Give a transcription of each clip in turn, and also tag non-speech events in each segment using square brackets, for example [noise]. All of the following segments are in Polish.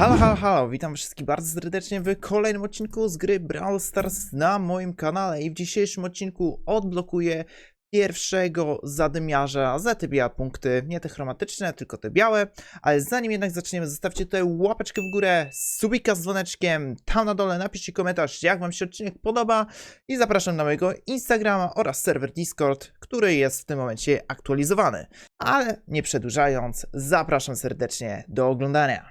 Halo, halo, halo, witam wszystkich bardzo serdecznie w kolejnym odcinku z gry Brawl Stars na moim kanale i w dzisiejszym odcinku odblokuję pierwszego zadymiarza za te białe punkty, nie te chromatyczne, tylko te białe, ale zanim jednak zaczniemy, zostawcie tutaj łapeczkę w górę, subika z dzwoneczkiem, tam na dole napiszcie komentarz, jak wam się odcinek podoba i zapraszam na mojego Instagrama oraz serwer Discord, który jest w tym momencie aktualizowany. Ale nie przedłużając, zapraszam serdecznie do oglądania.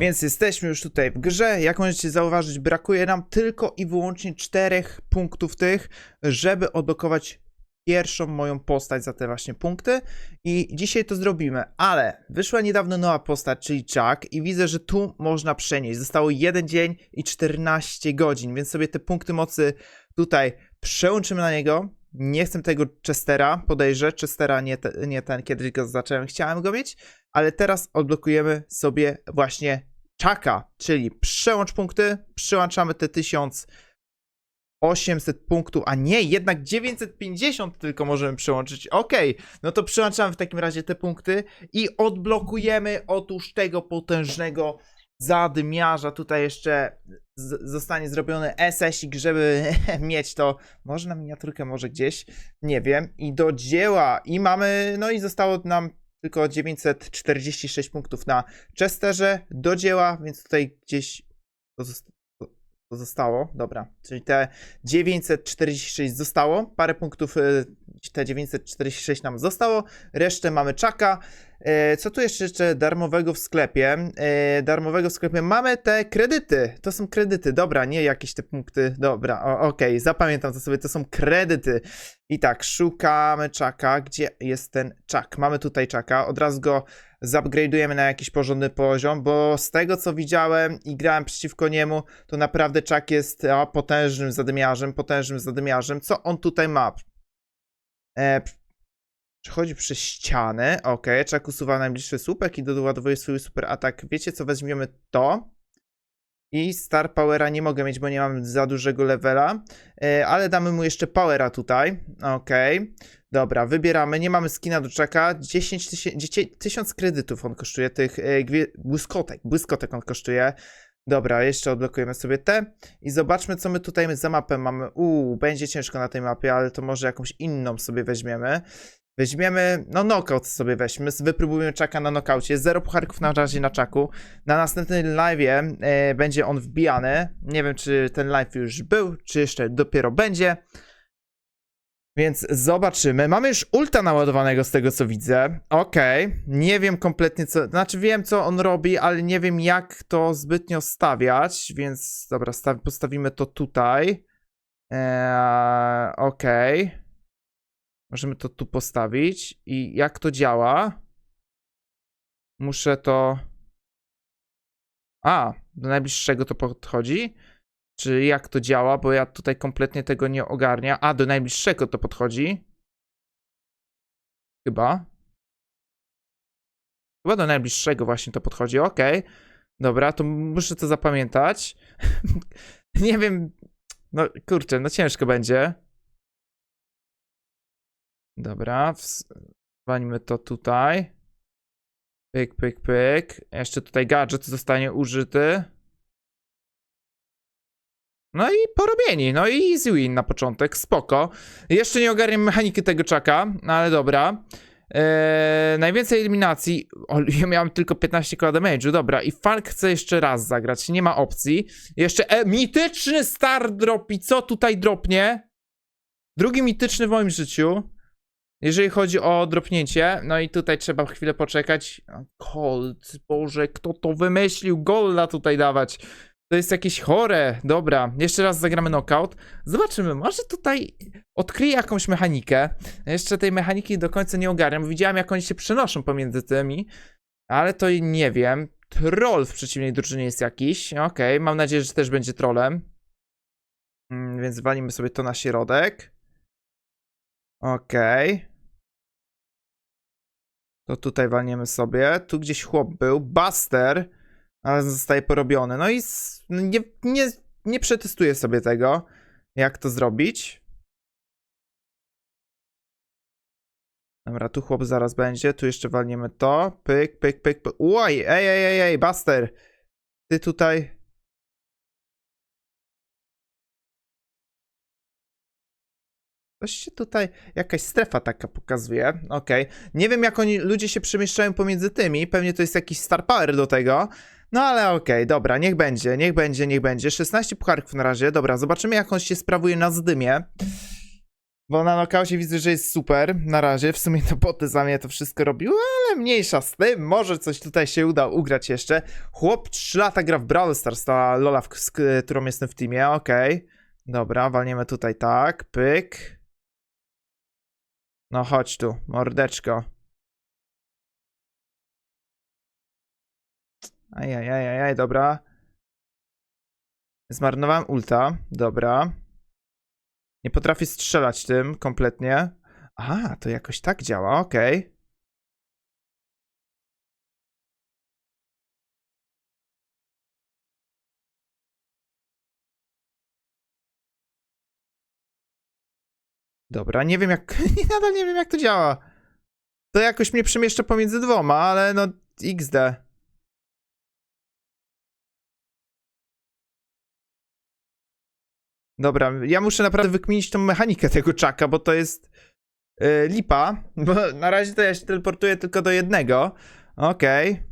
Więc jesteśmy już tutaj w grze. Jak możecie zauważyć, brakuje nam tylko i wyłącznie czterech punktów tych, żeby odblokować pierwszą moją postać za te właśnie punkty. I dzisiaj to zrobimy, ale wyszła niedawno nowa postać, czyli Chuck, i widzę, że tu można przenieść. Zostało jeden dzień i 14 godzin, więc sobie te punkty mocy tutaj przełączymy na niego. Nie chcę tego Chestera, podejrzę. Chestera nie, te, nie ten, kiedy go zacząłem, chciałem go mieć, ale teraz odblokujemy sobie właśnie Chucka, czyli przełącz punkty, przełączamy te 1800 punktów, a nie, jednak 950 tylko możemy przełączyć. Okej, no to przełączamy w takim razie te punkty i odblokujemy otóż tego potężnego zadymiarza. Tutaj jeszcze zostanie zrobiony SS-ik, żeby [laughs] mieć to. Może na miniaturkę, może gdzieś, nie wiem. I do dzieła. I mamy, no i zostało nam tylko 946 punktów na Chesterze do dzieła, więc tutaj gdzieś zostało. Dobra, czyli te 946 zostało. Parę punktów, y, te 946 nam zostało. Resztę mamy czaka. E, Co tu jeszcze, jeszcze darmowego w sklepie? E, Darmowego w sklepie mamy te kredyty. To są kredyty, dobra, nie jakieś te punkty. Dobra, o- okej, zapamiętam to sobie, to są kredyty. I tak, szukamy czaka. Gdzie jest ten czak? Mamy tutaj czaka. Od razu go zupgrade'ujemy na jakiś porządny poziom, bo z tego co widziałem i grałem przeciwko niemu, to naprawdę czak jest a, potężnym zadymiarzem, potężnym zadymiarzem. Co on tutaj ma? E, Przechodzi przez ścianę, ok, czak usuwa najbliższy słupek i doładowuje swój super atak. Wiecie co, weźmiemy to. I Star Powera nie mogę mieć, bo nie mam za dużego levela, e, ale damy mu jeszcze Powera tutaj, ok. Dobra, wybieramy, nie mamy skina do czaka, 10 tysięcy, 1000 kredytów on kosztuje, tych gwie, błyskotek, błyskotek on kosztuje. Dobra, jeszcze odblokujemy sobie te i zobaczmy, co my tutaj za mapę mamy. Uuu, będzie ciężko na tej mapie, ale to może jakąś inną sobie weźmiemy. Weźmiemy, no knockout sobie weźmy, wypróbujemy czaka na knockoutie, zero pucharków na razie na czaku. Na następnym live'ie e, będzie on wbijany, nie wiem czy ten live już był, czy jeszcze dopiero będzie. Więc zobaczymy. Mamy już ulta naładowanego z tego co widzę. Okej. Nie wiem kompletnie co. Znaczy wiem co on robi, ale nie wiem jak to zbytnio stawiać. Więc dobra, staw, postawimy to tutaj. Eee, Okej. Możemy to tu postawić. I jak to działa? Muszę to. A, do najbliższego to podchodzi? Czy jak to działa? Bo ja tutaj kompletnie tego nie ogarnia. A, do najbliższego to podchodzi. Chyba. Chyba do najbliższego właśnie to podchodzi. Okej. Dobra, to muszę to zapamiętać. [laughs] nie wiem. No kurczę, no ciężko będzie. Dobra, walimy to tutaj. Pyk, pyk, pyk. Jeszcze tutaj gadżet zostanie użyty. No i porobieni, no i easy win na początek, spoko. Jeszcze nie ogarniam mechaniki tego czaka, no ale dobra. Eee, najwięcej eliminacji, o, [laughs] ja miałem tylko 15 koła damage'u, dobra. I Falk chce jeszcze raz zagrać, nie ma opcji. Jeszcze e, mityczny star drop i co tutaj dropnie? Drugi mityczny w moim życiu. Jeżeli chodzi o dropnięcie, no i tutaj trzeba chwilę poczekać. Gold, Boże, kto to wymyślił? Golda tutaj dawać. To jest jakieś chore. Dobra, jeszcze raz zagramy knockout. Zobaczymy, może tutaj odkryję jakąś mechanikę. Jeszcze tej mechaniki do końca nie ogarniam. Widziałem, jak oni się przenoszą pomiędzy tymi, ale to nie wiem. Troll w przeciwnej drużynie jest jakiś. Okej, mam nadzieję, że też będzie trollem. Mm, Więc walimy sobie to na środek. Okej. To tutaj walniemy sobie. Tu gdzieś chłop był. Buster. Ale zostaje porobiony. No i no nie, nie, nie przetestuję sobie tego, jak to zrobić. Dobra, tu chłop zaraz będzie. Tu jeszcze walniemy to. Pyk, pyk, pyk. pyk. Oj, ej, ej, ej, ej, Buster. Ty tutaj... Coś się tutaj, jakaś strefa taka pokazuje, okej. Nie wiem jak oni, ludzie się przemieszczają pomiędzy tymi, pewnie to jest jakiś star power do tego. No ale okej, dobra, niech będzie, niech będzie, niech będzie. 16 pucharków na razie, dobra, zobaczymy jak on się sprawuje na zdymie. Bo na nokaucie widzę, że jest super na razie. W sumie to boty za mnie to wszystko robiły, ale mniejsza z tym. Może coś tutaj się uda ugrać jeszcze. Chłop 3 lata gra w Brawl Stars, ta Lola, w, z którą jestem w teamie, okej. Dobra, walniemy tutaj tak, pyk. No chodź tu, mordeczko. Ajajajajaj, dobra. Zmarnowałem ulta, dobra. Nie potrafię strzelać tym kompletnie. A, to jakoś tak działa, okej. Dobra, nie wiem jak. [laughs] Nadal nie wiem jak to działa. To jakoś mnie przemieszcza pomiędzy dwoma, ale no XD. Dobra, ja muszę naprawdę wykminić tą mechanikę tego czaka, bo to jest yy, lipa. Bo na razie to ja się teleportuję tylko do jednego. Okej.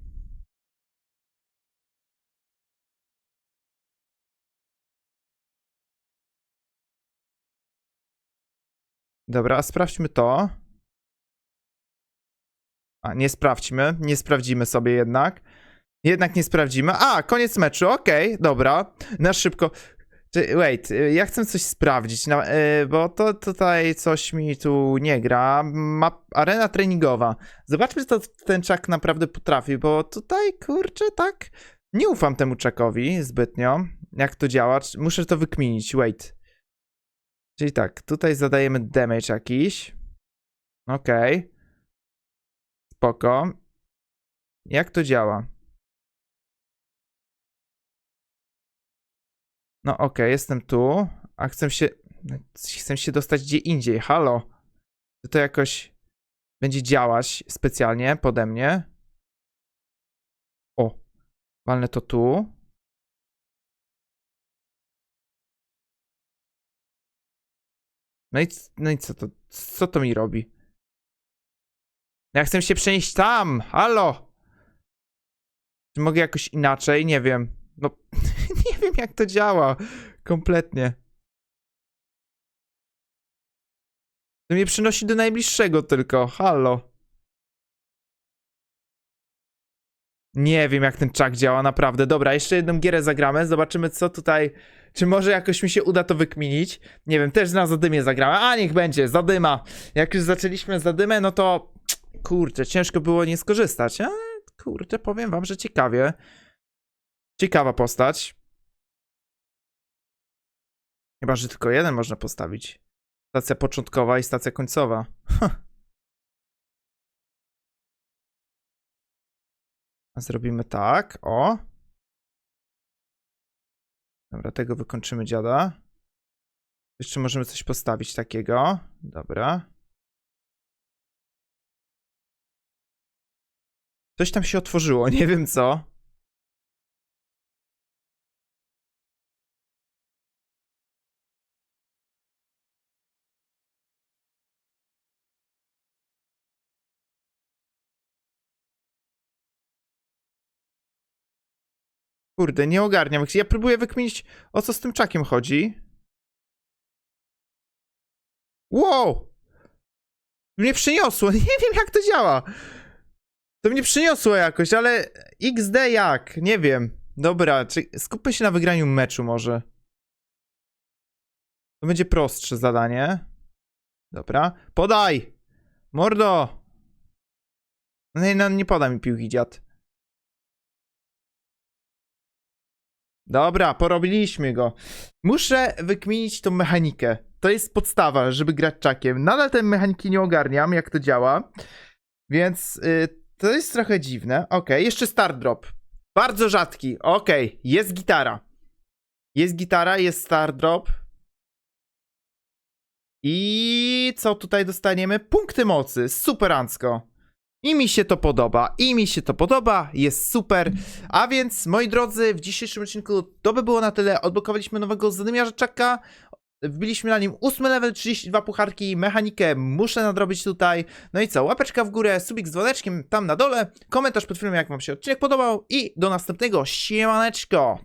Dobra, a sprawdźmy to. A, nie sprawdźmy, nie sprawdzimy sobie jednak. Jednak nie sprawdzimy. A, koniec meczu, okej, dobra. Na szybko. Wait, y, ja chcę coś sprawdzić, no, bo to tutaj coś mi tu nie gra. Ma arena treningowa. Zobaczmy, co ten czak naprawdę potrafi, bo tutaj, kurczę, tak, nie ufam temu czakowi zbytnio, jak to działa. Muszę to wykminić, wait. Czyli tak, tutaj zadajemy damage jakiś. Okej. Spoko. Jak to działa? No okej, jestem tu, a chcę się... Chcę się dostać gdzie indziej, halo. Czy to jakoś będzie działać specjalnie pode mnie? O, walnę to tu. No i, no i co to, co to mi robi? Ja chcę się przenieść tam, halo. Czy mogę jakoś inaczej? Nie wiem. No, [laughs] nie wiem jak to działa. Kompletnie. To mnie przynosi do najbliższego tylko. Halo. Nie wiem jak ten czak działa, naprawdę. Dobra, jeszcze jedną gierę zagramy. Zobaczymy co tutaj. Czy może jakoś mi się uda to wykminić? Nie wiem, też na zadymie zagrałem. A niech będzie, zadyma. Jak już zaczęliśmy zadymę, no to kurczę, ciężko było nie skorzystać. Ale kurczę, powiem wam, że ciekawie. Ciekawa postać. Chyba, że tylko jeden można postawić. Stacja początkowa i stacja końcowa. Zrobimy tak, o. Dobra, tego wykończymy dziada. Jeszcze możemy coś postawić takiego. Dobra. Coś tam się otworzyło, [laughs] nie wiem co. Kurde, nie ogarniam. Ja próbuję wykminić, o co z tym czakiem chodzi. Wow! Mnie przyniosło. [laughs] Nie wiem, jak to działa. To mnie przyniosło jakoś, ale XD jak? Nie wiem. Dobra, czy skupmy się na wygraniu meczu może. To będzie prostsze zadanie. Dobra. Podaj! Mordo! No nie, no, nie poda mi piłki, dziad. Dobra, porobiliśmy go. Muszę wykminić tą mechanikę. To jest podstawa, żeby grać czakiem. Nadal tej mechaniki nie ogarniam, jak to działa. Więc y, to jest trochę dziwne. Okej, jeszcze start drop. Bardzo rzadki. Okej, jest gitara. Jest gitara, jest start drop. I co tutaj dostaniemy? Punkty mocy. Superancko. I mi się to podoba, i mi się to podoba, jest super. A więc, moi drodzy, w dzisiejszym odcinku to by było na tyle. Odblokowaliśmy nowego zadymiarza czaka. Wbiliśmy na nim 8 level, 32 pucharki, mechanikę muszę nadrobić tutaj. No i co, łapeczka w górę, subik z dzwoneczkiem tam na dole, komentarz pod filmem jak wam się odcinek podobał i do następnego, siemaneczko!